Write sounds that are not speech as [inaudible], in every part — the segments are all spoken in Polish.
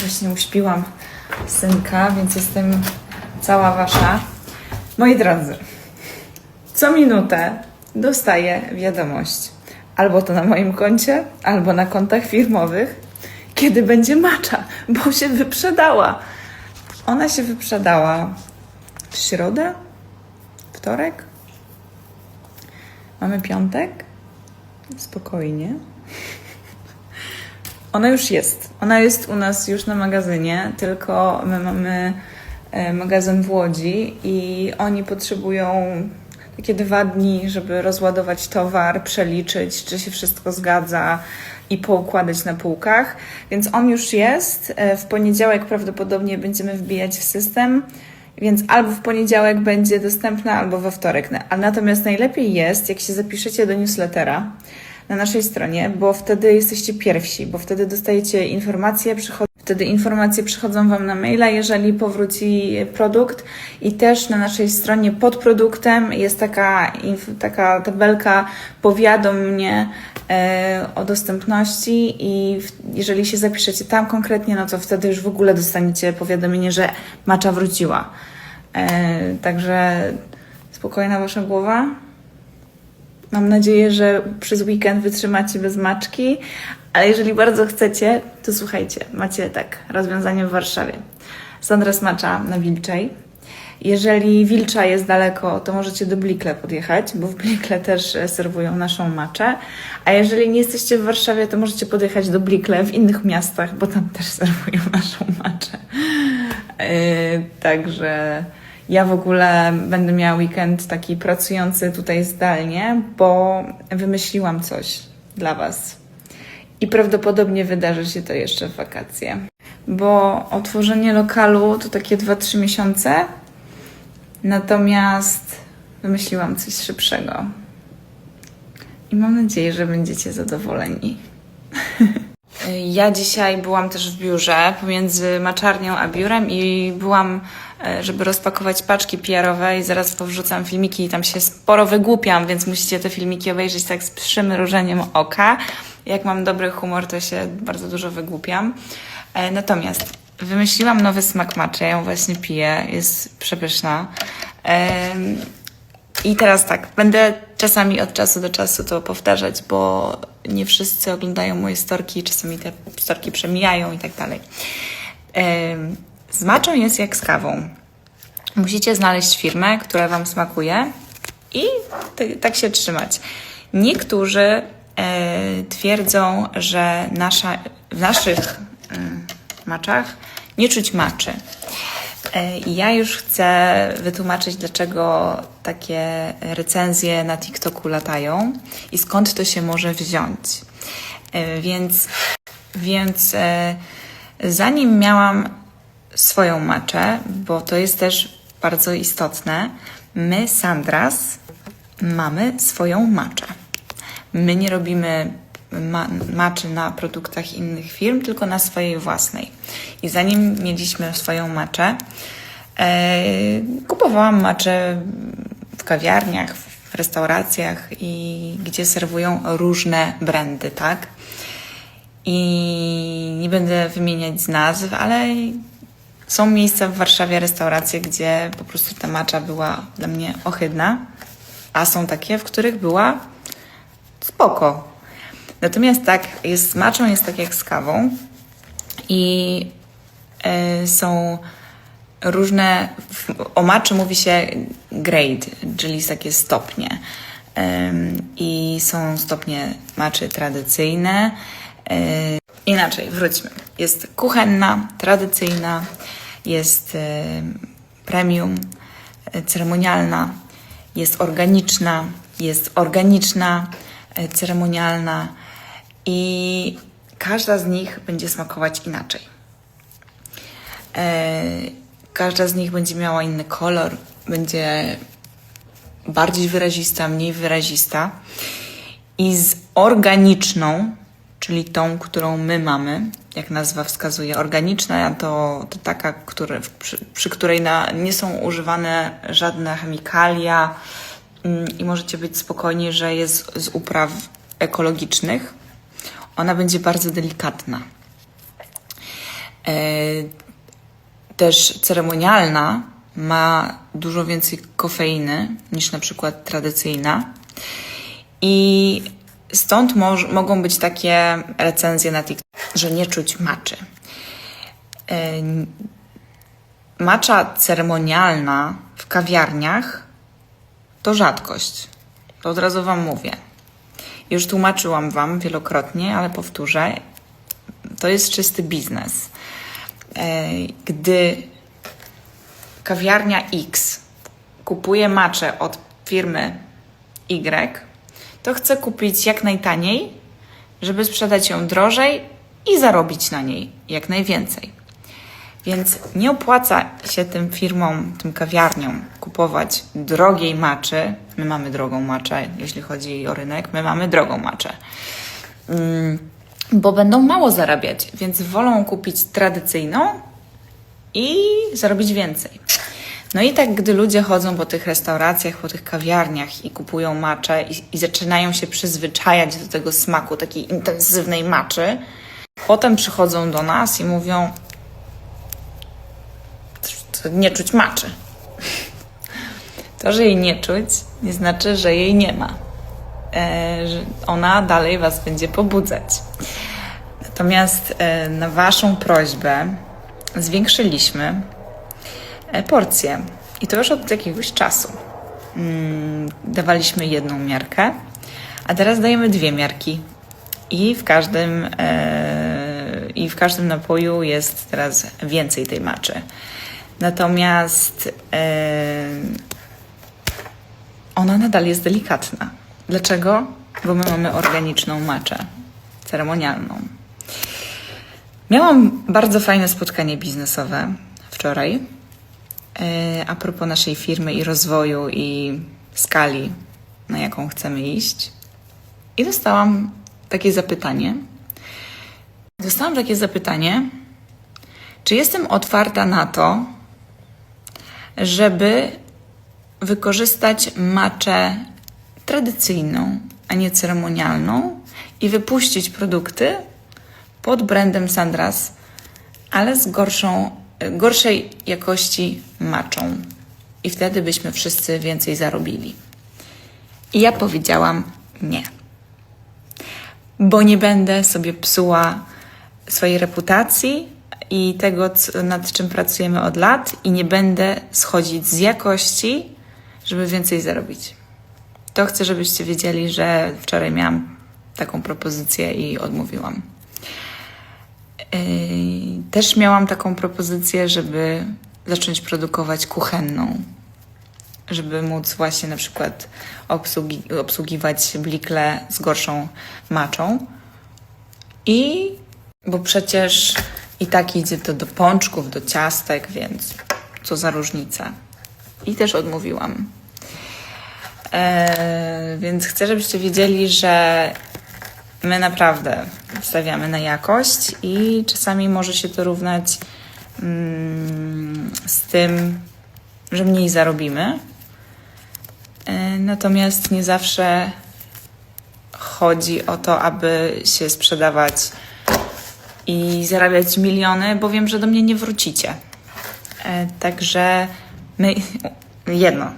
Właśnie uśpiłam synka, więc jestem cała wasza. Moi drodzy, co minutę dostaję wiadomość. Albo to na moim koncie, albo na kontach firmowych, kiedy będzie macza, bo się wyprzedała. Ona się wyprzedała w środę, wtorek. Mamy piątek. Spokojnie. Ona już jest. Ona jest u nas już na magazynie, tylko my mamy e, magazyn w Łodzi i oni potrzebują takie dwa dni, żeby rozładować towar, przeliczyć, czy się wszystko zgadza i poukładać na półkach. Więc on już jest. E, W poniedziałek prawdopodobnie będziemy wbijać w system. Więc albo w poniedziałek będzie dostępna, albo we wtorek. Natomiast najlepiej jest, jak się zapiszecie do newslettera na naszej stronie, bo wtedy jesteście pierwsi, bo wtedy dostajecie informacje, wtedy informacje przychodzą Wam na maila, jeżeli powróci produkt i też na naszej stronie pod produktem jest taka, taka tabelka powiadom mnie e, o dostępności i w, jeżeli się zapiszecie tam konkretnie, no to wtedy już w ogóle dostaniecie powiadomienie, że macza wróciła. E, także spokojna Wasza głowa. Mam nadzieję, że przez weekend wytrzymacie bez maczki, ale jeżeli bardzo chcecie, to słuchajcie, macie tak, rozwiązanie w Warszawie. Sandra Smacza na Wilczej. Jeżeli Wilcza jest daleko, to możecie do Blikle podjechać, bo w Blikle też e, serwują naszą maczę. A jeżeli nie jesteście w Warszawie, to możecie podjechać do Blikle w innych miastach, bo tam też serwują naszą maczę. Yy, także ja w ogóle będę miała weekend taki pracujący tutaj zdalnie, bo wymyśliłam coś dla Was. I prawdopodobnie wydarzy się to jeszcze w wakacje. Bo otworzenie lokalu to takie 2-3 miesiące. Natomiast wymyśliłam coś szybszego. I mam nadzieję, że będziecie zadowoleni. [laughs] Ja dzisiaj byłam też w biurze pomiędzy maczarnią a biurem i byłam, żeby rozpakować paczki PR-owe i zaraz powrzucam filmiki i tam się sporo wygłupiam, więc musicie te filmiki obejrzeć tak z przymrużeniem oka. Jak mam dobry humor, to się bardzo dużo wygłupiam. E, Natomiast wymyśliłam nowy smak matcha, ja ją właśnie piję, jest przepyszna. I teraz tak, będę czasami od czasu do czasu to powtarzać, bo nie wszyscy oglądają moje storki, czasami te storki przemijają i tak dalej. Z maczą jest jak z kawą. Musicie znaleźć firmę, która Wam smakuje i tak się trzymać. Niektórzy e, twierdzą, że nasza, w naszych mm, maczach nie czuć maczy. E, ja już chcę wytłumaczyć, dlaczego takie recenzje na TikToku latają i skąd to się może wziąć. E, Więc, więc e, zanim miałam swoją maczę, bo to jest też bardzo istotne, my, Sandras, mamy swoją maczę. My nie robimy ma- maczy na produktach innych firm, tylko na swojej własnej. I zanim mieliśmy swoją maczę, e, kupowałam maczę w kawiarniach, w restauracjach i gdzie serwują różne brandy, tak? I nie będę wymieniać z nazw, ale są miejsca w Warszawie, restauracje, gdzie po prostu ta macza była dla mnie ohydna, a są takie, w których była spoko. Natomiast tak, jest z maczą jest tak jak z kawą i e, są różne, w, o maczy mówi się grade, czyli takie stopnie. I są stopnie maczy tradycyjne. E, inaczej, wróćmy. Jest kuchenna, tradycyjna, jest e, premium, e, ceremonialna, jest organiczna, jest organiczna, e, ceremonialna i każda z nich będzie smakować inaczej. Każda z nich będzie miała inny kolor, będzie bardziej wyrazista, mniej wyrazista. I z organiczną, czyli tą, którą my mamy, jak nazwa wskazuje, organiczna to, to taka, które, przy, przy której na, nie są używane żadne chemikalia mm, i możecie być spokojni, że jest z upraw ekologicznych. Ona będzie bardzo delikatna. E, też ceremonialna ma dużo więcej kofeiny niż na przykład tradycyjna. I stąd moż- mogą być takie recenzje na TikTok, że nie czuć maczy. Yy, Macza ceremonialna w kawiarniach to rzadkość. To od razu Wam mówię. Już tłumaczyłam Wam wielokrotnie, ale powtórzę. To jest czysty biznes. Gdy kawiarnia X kupuje maczę od firmy Y, to chce kupić jak najtaniej, żeby sprzedać ją drożej i zarobić na niej jak najwięcej. Więc nie opłaca się tym firmom, tym kawiarniom kupować drogiej maczy. My mamy drogą maczę, jeśli chodzi o rynek, my mamy drogą maczę. Mm, bo będą mało zarabiać, więc wolą kupić tradycyjną i zarobić więcej. No i tak, gdy ludzie chodzą po tych restauracjach, po tych kawiarniach i kupują maczę i, i zaczynają się przyzwyczajać do tego smaku takiej intensywnej maczy, potem przychodzą do nas i mówią, nie czuć maczy. [laughs] To, że jej nie czuć, nie znaczy, że jej nie ma. E, że ona dalej Was będzie pobudzać. Natomiast e, na Waszą prośbę zwiększyliśmy e, porcję. I to już od jakiegoś czasu. Mm, dawaliśmy jedną miarkę, a teraz dajemy dwie miarki. I w każdym, e, i w każdym napoju jest teraz więcej tej maczy. Natomiast e, ona nadal jest delikatna. Dlaczego? Bo my mamy organiczną maczę ceremonialną. Miałam bardzo fajne spotkanie biznesowe wczoraj a propos naszej firmy i rozwoju i skali, na jaką chcemy iść. I dostałam takie zapytanie. Dostałam takie zapytanie, czy jestem otwarta na to, żeby wykorzystać maczę tradycyjną, a nie ceremonialną i wypuścić produkty pod brandem Sandras, ale z gorszą, gorszej jakości maczą. I wtedy byśmy wszyscy więcej zarobili. I ja powiedziałam nie. Bo nie będę sobie psuła swojej reputacji i tego, nad czym pracujemy od lat, i nie będę schodzić z jakości, żeby więcej zarobić. To chcę, żebyście wiedzieli, że wczoraj miałam taką propozycję i odmówiłam. Yy, Też miałam taką propozycję, żeby zacząć produkować kuchenną, żeby móc właśnie na przykład obsługi, obsługiwać blikle z gorszą maczą. I bo przecież i tak idzie to do pączków, do ciastek, więc co za różnica. I też odmówiłam. E, więc chcę, żebyście wiedzieli, że my naprawdę stawiamy na jakość i czasami może się to równać mm, z tym, że mniej zarobimy. E, natomiast nie zawsze chodzi o to, aby się sprzedawać i zarabiać miliony, bo wiem, że do mnie nie wrócicie. E, Także my, [laughs] jedno,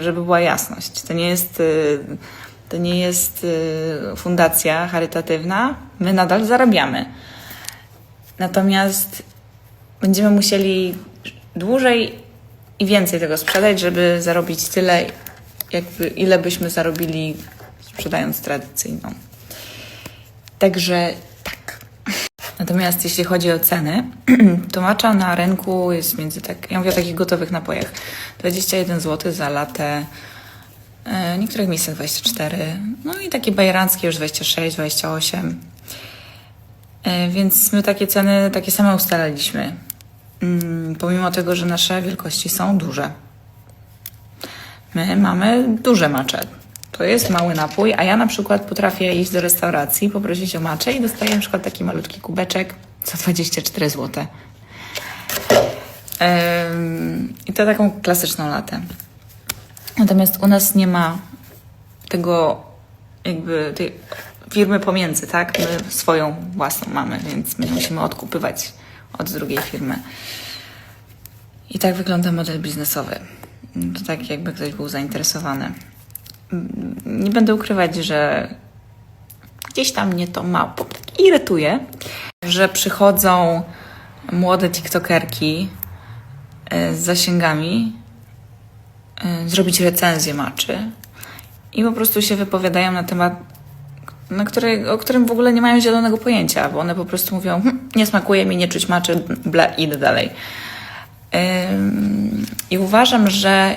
żeby, była jasność, to nie jest, y, to nie jest y, fundacja charytatywna, my nadal zarabiamy. Natomiast będziemy musieli dłużej i więcej tego sprzedać, żeby zarobić tyle, jakby, ile byśmy zarobili sprzedając tradycyjną. Także tak. Natomiast jeśli chodzi o ceny, [clears throat] to macza na rynku jest między tak, ja mówię o takich gotowych napojach, 21 zł za latę, w niektórych miejscach 24, no i takie bajeranckie już 26, 28. E, Więc my takie ceny, takie same ustalaliśmy. Mm, Pomimo tego, że nasze wielkości są duże. My mamy duże macze. To jest mały napój, a ja na przykład potrafię iść do restauracji, poprosić o maczę i dostaję na przykład taki malutki kubeczek za 24 zł. I to taką klasyczną latę. Natomiast u nas nie ma tego jakby tej firmy pomiędzy, tak? My swoją własną mamy, więc my musimy odkupywać od drugiej firmy. I tak wygląda model biznesowy. To tak jakby ktoś był zainteresowany. Nie będę ukrywać, że gdzieś tam mnie to mało irytuje, że przychodzą młode tiktokerki e, z zasięgami zrobić recenzję maczy i po prostu się wypowiadają na temat, na który, o którym w ogóle nie mają zielonego pojęcia, bo one po prostu mówią, hm, nie smakuje mi, nie czuć maczy, ble, idę dalej. I uważam, że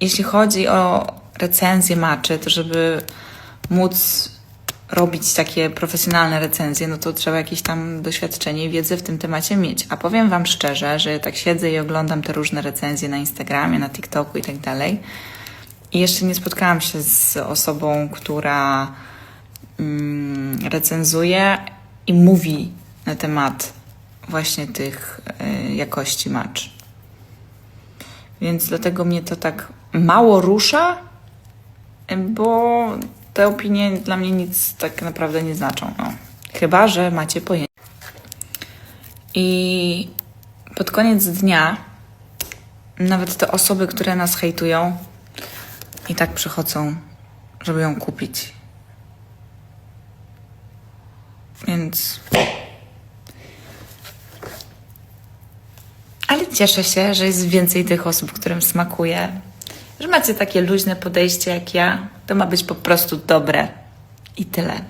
jeśli chodzi o recenzję maczy, to żeby móc robić takie profesjonalne recenzje, no to trzeba jakieś tam doświadczenie i wiedzę w tym temacie mieć. A powiem Wam szczerze, że tak siedzę i oglądam te różne recenzje na Instagramie, na TikToku i tak dalej. I jeszcze nie spotkałam się z osobą, która mm, recenzuje i mówi na temat właśnie tych y, jakości match. Więc dlatego mnie to tak mało rusza, bo te opinie dla mnie nic tak naprawdę nie znaczą. No. Chyba, że macie pojęcie. I pod koniec dnia nawet te osoby, które nas hejtują, i tak przychodzą, żeby ją kupić. Więc. Ale cieszę się, że jest więcej tych osób, którym smakuje. Że macie takie luźne podejście jak ja. To ma być po prostu dobre. I tyle.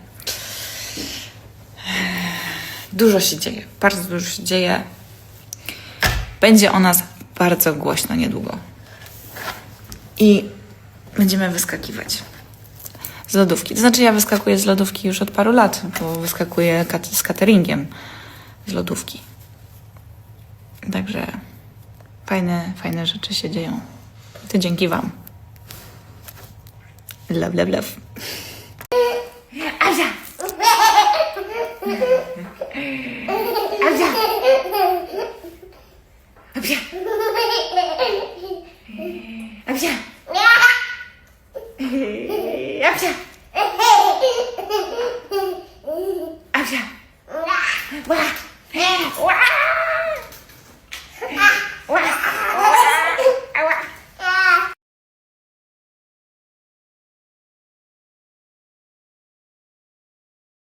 Dużo się dzieje. Bardzo dużo się dzieje. Będzie o nas bardzo głośno niedługo. I będziemy wyskakiwać z lodówki. To znaczy, ja wyskakuję z lodówki już od paru lat, bo wyskakuję kat- z cateringiem z lodówki. Także fajne, fajne rzeczy się dzieją. To dzięki Wam. Love, love, love. Abia! Abia! Abia! Abia!